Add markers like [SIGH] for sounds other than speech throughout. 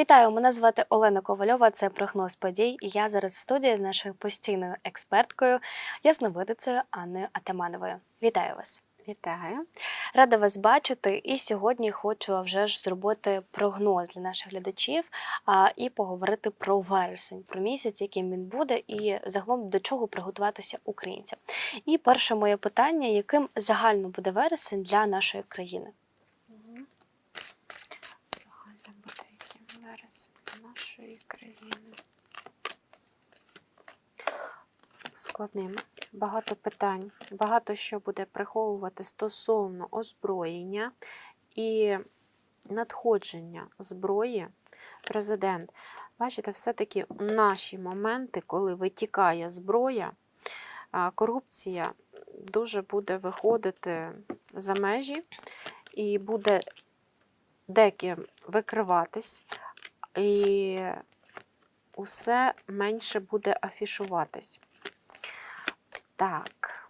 Вітаю, мене звати Олена Ковальова. Це прогноз подій. І я зараз в студії з нашою постійною експерткою, ясновидицею Анною Атамановою. Вітаю вас! Вітаю. Рада вас бачити. І сьогодні хочу вже ж зробити прогноз для наших глядачів а, і поговорити про вересень, про місяць, яким він буде, і загалом до чого приготуватися українцям. І перше моє питання: яким загально буде вересень для нашої країни? Загальна буде яким вересень для нашої країни. Складним. Багато питань, багато що буде приховувати стосовно озброєння і надходження зброї. Президент, бачите, все-таки наші моменти, коли витікає зброя, корупція дуже буде виходити за межі і буде деким викриватись, і усе менше буде афішуватись. Так,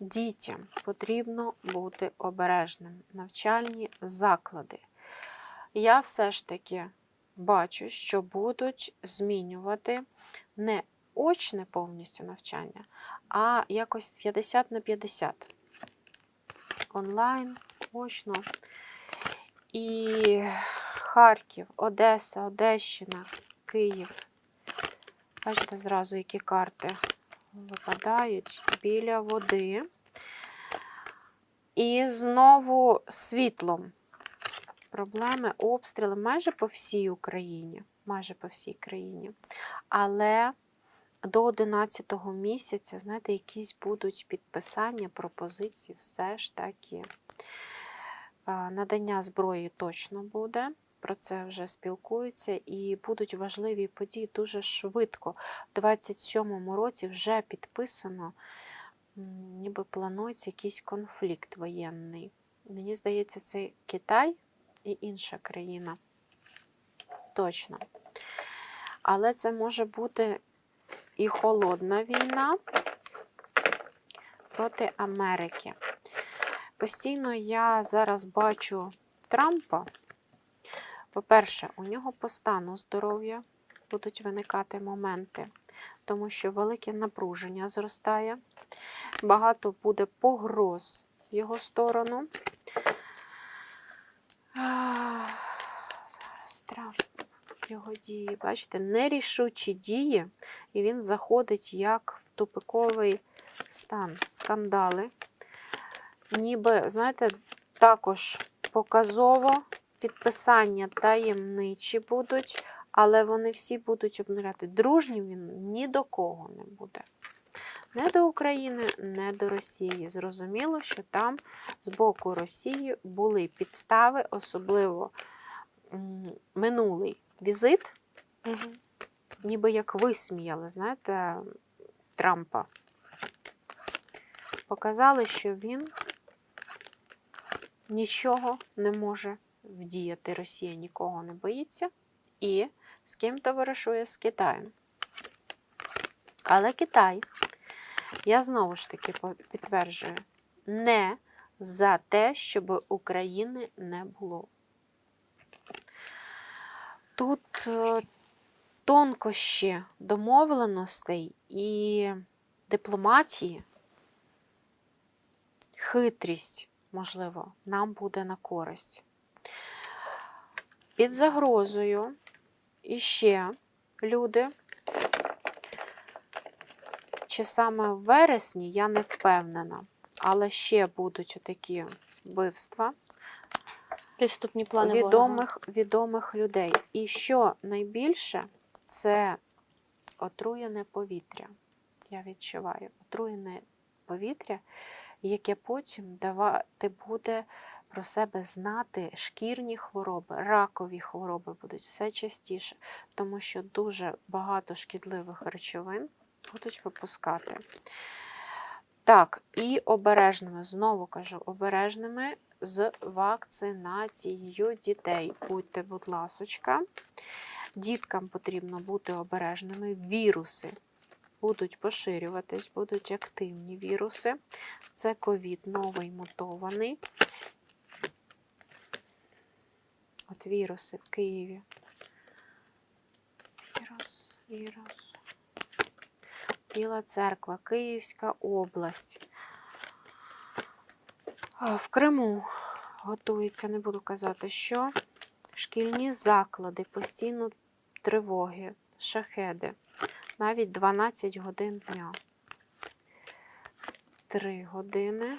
дітям потрібно бути обережним. Навчальні заклади. Я все ж таки бачу, що будуть змінювати не очне повністю навчання, а якось 50 на 50. Онлайн, очно. І Харків, Одеса, Одещина, Київ. Бачите, зразу які карти випадають біля води. І знову світлом. Проблеми, обстріли майже по всій Україні. Майже по всій країні. Але до 11 місяця, знаєте, якісь будуть підписання, пропозиції, все ж таки. Надання зброї точно буде. Про це вже спілкуються, і будуть важливі події дуже швидко. У 27-му році вже підписано, ніби планується якийсь конфлікт воєнний. Мені здається, це Китай і інша країна. Точно. Але це може бути і холодна війна проти Америки. Постійно я зараз бачу Трампа. По-перше, у нього по стану здоров'я будуть виникати моменти, тому що велике напруження зростає, багато буде погроз в його сторону. Зараз Трамп, його дії, бачите, нерішучі дії, і він заходить як в тупиковий стан, скандали. Ніби, знаєте, також показово підписання таємничі будуть, але вони всі будуть обнуляти. Дружнім він ні до кого не буде. Не до України, не до Росії. Зрозуміло, що там з боку Росії були підстави, особливо минулий візит, Угу. ніби як висміяли, знаєте, Трампа. Показали, що він нічого не може вдіяти. Росія нікого не боїться. І з ким товаришує з Китаєм. Але Китай, я знову ж таки підтверджую, не за те, щоб України не було. Тут е, тонкощі домовленостей і дипломатії, хитрість, можливо, нам буде на користь. Під загрозою іще люди, чи саме в вересні, я не впевнена, але ще будуть такі вбивства Підступні плани відомих, відомих людей. І що найбільше, це отруєне повітря. Я відчуваю отруєне повітря, яке потім давати буде про себе знати шкірні хвороби, ракові хвороби будуть все частіше, тому що дуже багато шкідливих речовин будуть випускати. Так, і обережними, знову кажу, обережними з вакцинацією дітей. Будьте, будь ласочка. Діткам потрібно бути обережними. Віруси будуть поширюватись, будуть активні віруси. Це ковід новий мутований. От віруси в Києві І раз. Біла церква, Київська область. В Криму готується, не буду казати, що. Шкільні заклади, постійно тривоги, шахеди. Навіть 12 годин дня. 3 години.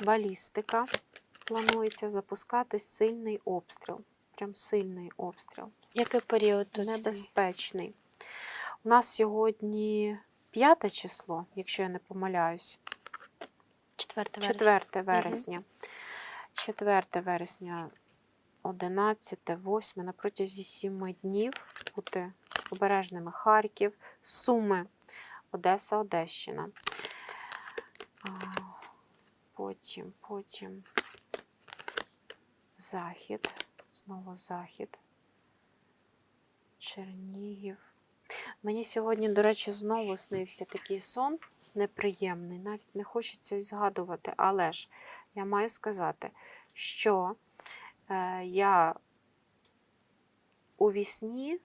Балістика. Планується запускати сильний обстріл. Прям сильний обстріл. Який період тут? Небезпечний. У нас сьогодні 5 число, якщо я не помиляюсь. 4 вересня. 4 вересня. 4 вересня, 11, 8, на протязі 7 днів бути обережними Харків, Суми, Одеса, Одещина. Потім, потім Захід, знову Захід, Чернігів. Мені сьогодні, до речі, знову снився такий сон неприємний. Навіть не хочеться згадувати, але ж я маю сказати, що е, я у вісні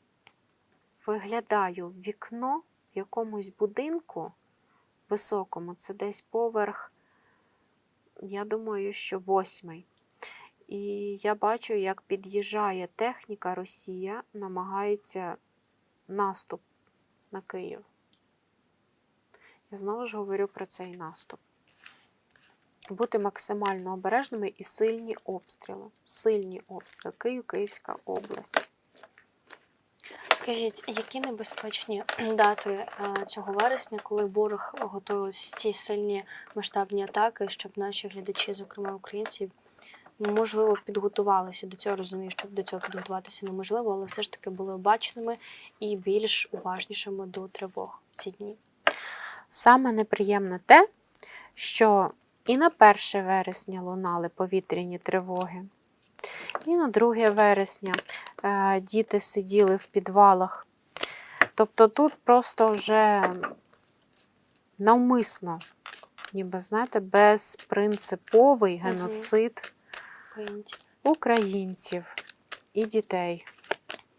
виглядаю вікно в якомусь будинку високому, це десь поверх, я думаю, що восьмий. І я бачу, як під'їжджає техніка Росія, намагається наступ на Київ. Я знову ж говорю про цей наступ. Бути максимально обережними і сильні обстріли. Сильні обстріли. Київ, Київська область. Скажіть, які небезпечні дати е, цього вересня, коли ворог готує ці сильні масштабні атаки, щоб наші глядачі, зокрема українці, можливо, підготувалися до цього. Розумію, що до цього підготуватися неможливо, але все ж таки були обачними і більш уважнішими до тривог в ці дні. Саме неприємне те, що і на 1 вересня лунали повітряні тривоги, і на 2 вересня е, діти сиділи в підвалах. Тобто тут просто вже навмисно, ніби знаєте, безпринциповий геноцид. Українців і дітей.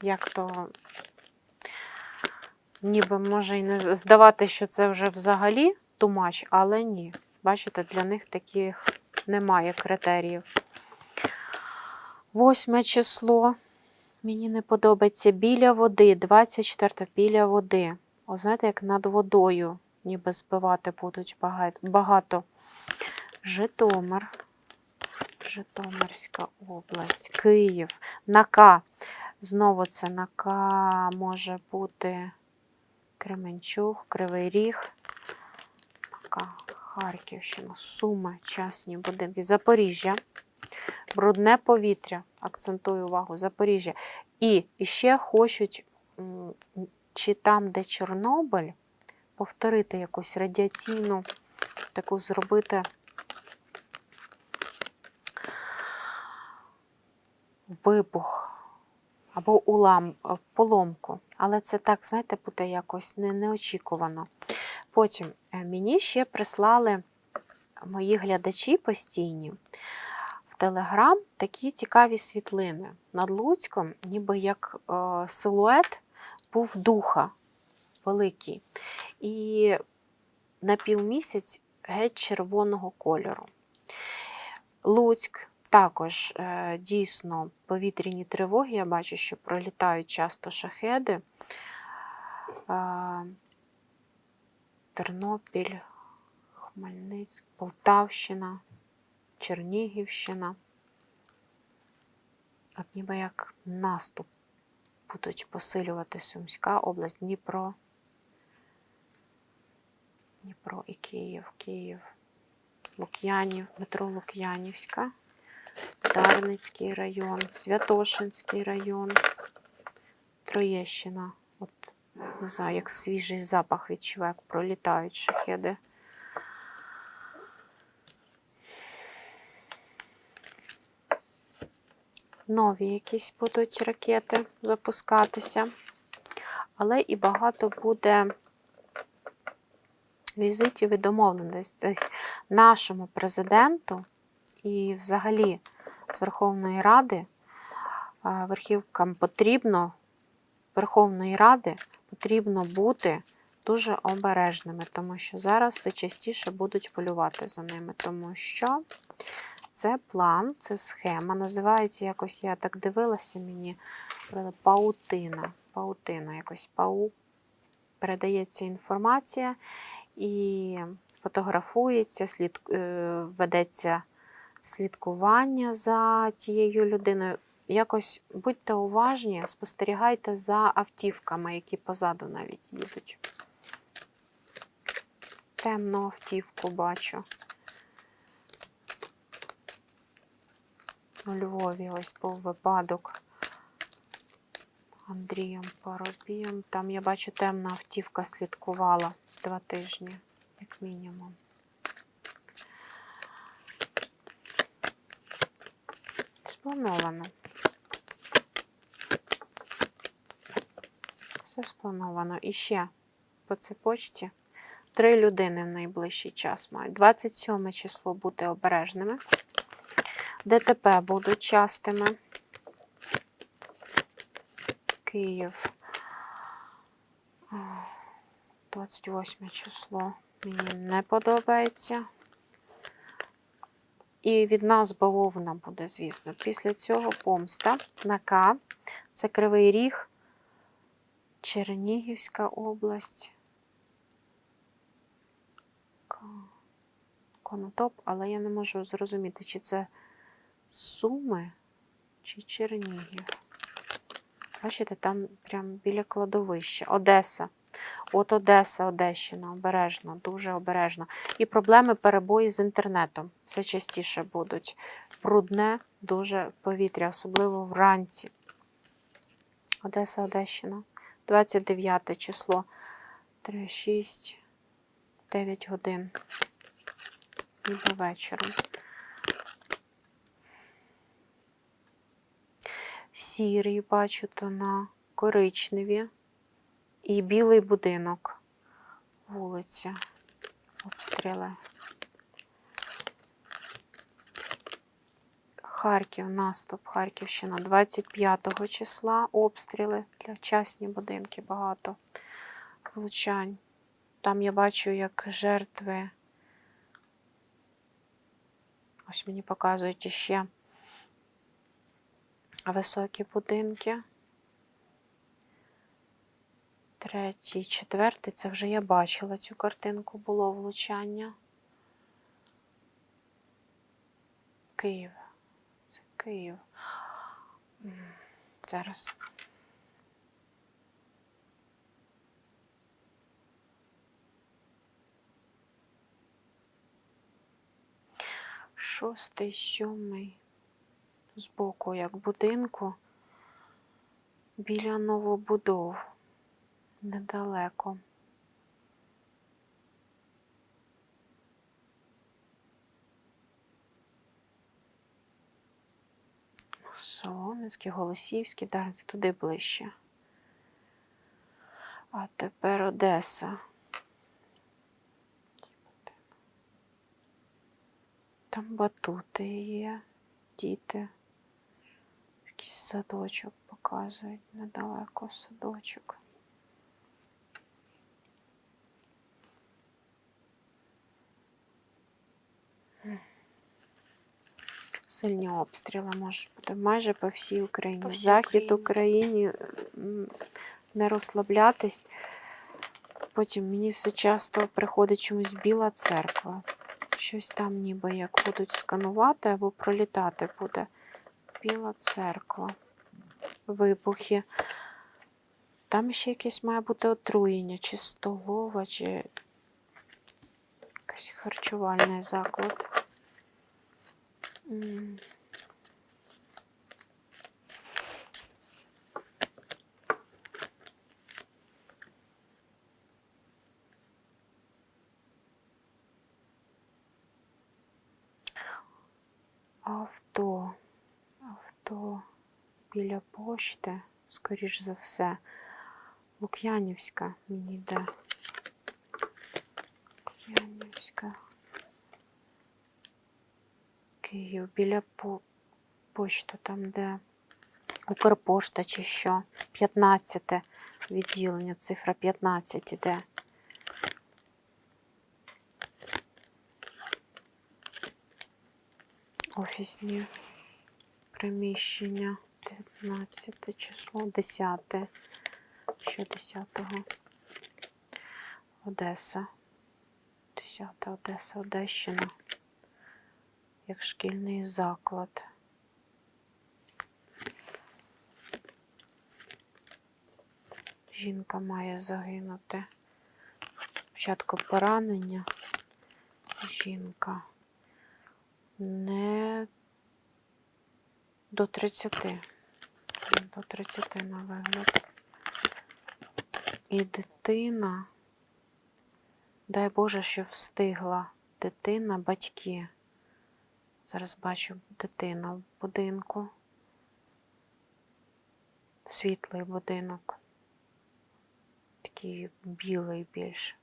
Як то ніби може і не здавати, що це вже взагалі тумач, але ні. Бачите, для них таких немає критеріїв. Восьме число. Мені не подобається біля води, 24 біля води. О, знаєте, як над водою, ніби збивати будуть багато. Житомир. Житомирська область, Київ, Нака. Знову це Нака може бути Кременчуг, Кривий Ріг, Нака, Харківщина, Суми, частні будинки, Запоріжжя, брудне повітря, акцентую увагу, Запоріжжя. І ще хочуть, чи там, де Чорнобиль, повторити якусь радіаційну, таку зробити вибух або улам, е, поломку. Але це так, знаєте, буде якось не, неочікувано. Потім е, мені ще прислали мої глядачі постійні в Телеграм такі цікаві світлини. Над Луцьком, ніби як е, силует був духа великий. І на півмісяць геть червоного кольору. Луцьк також е, дійсно повітряні тривоги. Я бачу, що пролітають часто шахеди. Е, Тернопіль, Хмельницьк, Полтавщина, Чернігівщина. От ніби як наступ будуть посилювати Сумська область, Дніпро. Дніпро і Київ, Київ, Лук'янів, метро Лук'янівська, Дарницький район, Святошинський район, Троєщина. От, не знаю, як свіжий запах відчуваю, як пролітають шахеди. Нові якісь будуть ракети запускатися. Але і багато буде візитів і домовленостей нашому президенту і взагалі з Верховної Ради верхівкам потрібно Верховної Ради потрібно бути дуже обережними, тому що зараз все частіше будуть полювати за ними, тому що це план, це схема. Називається якось, я так дивилася, мені паутина. Паутина, якось пау. Передається інформація і фотографується, слід, е, ведеться слідкування за тією людиною. Якось будьте уважні, спостерігайте за автівками, які позаду навіть їдуть. Темну автівку бачу. У Львові ось був випадок. Андрієм Парубієм. Там я бачу, темна автівка слідкувала два тижні, як мінімум. Сплановано. Все сплановано. І ще по цепочці три людини в найближчий час мають. 27 число бути обережними. ДТП будуть частими. Київ. 28 число. Мені не подобається. І від нас бавовна буде, звісно. Після цього помста на К. Це Кривий Ріг, Чернігівська область. Конотоп, але я не можу зрозуміти, чи це Суми, чи Чернігів. Бачите, там прям біля кладовища. Одеса. От Одеса, Одещина, обережно, дуже обережно. І проблеми перебої з інтернетом. Все частіше будуть. Брудне, дуже повітря, особливо вранці. Одеса, Одещина. 29 число. 3, 6, 9 годин. Ніби вечором. Сірий бачу тона, коричневі і білий будинок. Вулиця. Обстріли. Харків, наступ, Харківщина 25 числа. Обстріли для частні будинки багато влучань. Там я бачу, як жертви. Ось мені показують іще високі будинки. Третій, четвертий, це вже я бачила цю картинку, було влучання. Київ. Це Київ. Зараз. Шостий, сьомий збоку, як будинку, біля новобудов, недалеко. Солом'янський, Голосівський, далі це туди ближче. А тепер Одеса. Там батути є, діти. Якийсь садочок показують недалеко садочок. М. Сильні обстріли можуть бути майже по всій Україні. По всій Захід Україні. Україні не розслаблятись. Потім мені все часто приходить чомусь біла церква. Щось там ніби як будуть сканувати або пролітати буде. Біла церква. Вибухи. Там ще якесь має бути отруєння, чи столова, чи якийсь харчувальний заклад. Авто. Авто біля пошти, скоріш за все. Лук'янівська мені йде. Лук'янівська. Київ біля по... почти, там, де Укрпошта чи що? 15 відділення, цифра 15 іде. Офісні приміщення. 19 число, 10. Що 10-го? Одеса. 10 Одеса, Одещина. Як шкільний заклад. Жінка має загинути. Спочатку поранення. Жінка. Не до 30. До 30 на вигляд. І дитина. Дай Боже, що встигла. Дитина, батьки. Зараз бачу дитина в будинку. Світлий будинок. Такий білий більш.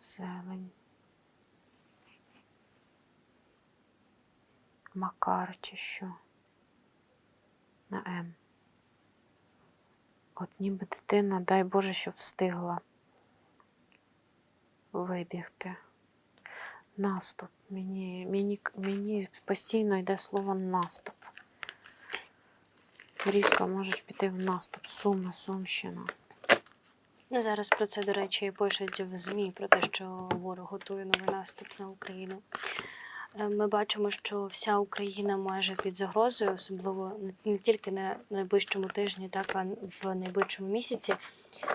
Зелень. Макар чи що. На М. От ніби дитина, дай Боже, що встигла вибігти. Наступ. Мені, мені, мені постійно йде слово наступ. Різко можуть піти в наступ. Сума, Сумщина. Ну, зараз про це, до речі, пишуть в ЗМІ про те, що ворог готує новий наступ на Україну. Е, Ми бачимо, що вся Україна майже під загрозою, особливо не- тільки на найближчому тижні, так а в найближчому місяці.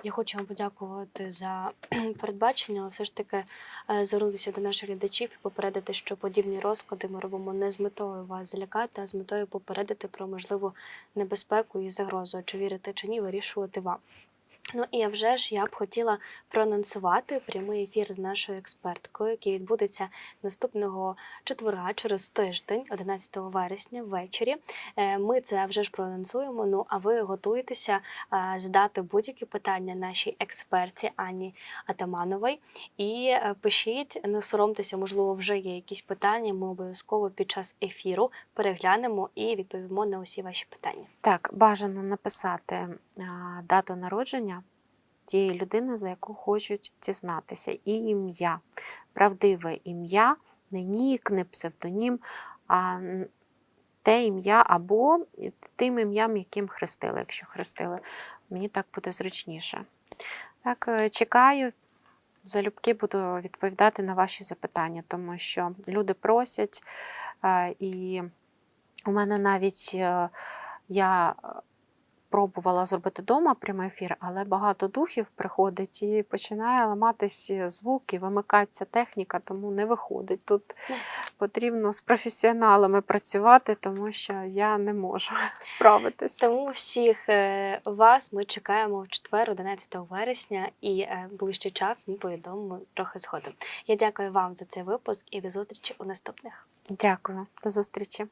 Я хочу вам подякувати за [CLEARS THROAT] передбачення, але все ж таки е, звернутися до наших глядачів і попередити, що подібні розклади ми робимо не з метою вас залякати, а з метою попередити про можливу небезпеку і загрозу. Чи вірите чи ні, вирішувати вам. Ну і вже ж я б хотіла проанонсувати прямий ефір з нашою експерткою, який відбудеться наступного четверга через тиждень, 11 вересня, ввечері. Е, Ми це вже ж проанонсуємо. Ну а ви готуєтеся е, задати будь-які питання нашій експерті Ані Атамановій. І е, пишіть, не соромтеся, можливо, вже є якісь питання. Ми обов'язково під час ефіру переглянемо і відповімо на усі ваші питання. Так, бажано написати дату народження тієї людини, за яку хочуть дізнатися, і ім'я. Правдиве ім'я, не нік, не псевдонім, а те ім'я або тим ім'ям, яким хрестили, якщо хрестили. Мені так буде зручніше. Так, е, чекаю. Залюбки буду відповідати на ваші запитання, тому що люди просять, е, і у мене навіть е, я пробувала зробити вдома прямий ефір, але багато духів приходить і починає ламатись звук і вимикається техніка, тому не виходить. Тут потрібно з професіоналами працювати, тому що я не можу [LAUGHS] справитися. Тому всіх е, вас ми чекаємо в четвер, 11 вересня, і е, ближчий час ми повідомимо трохи згодом. Я дякую вам за цей випуск і до зустрічі у наступних. Дякую, до зустрічі.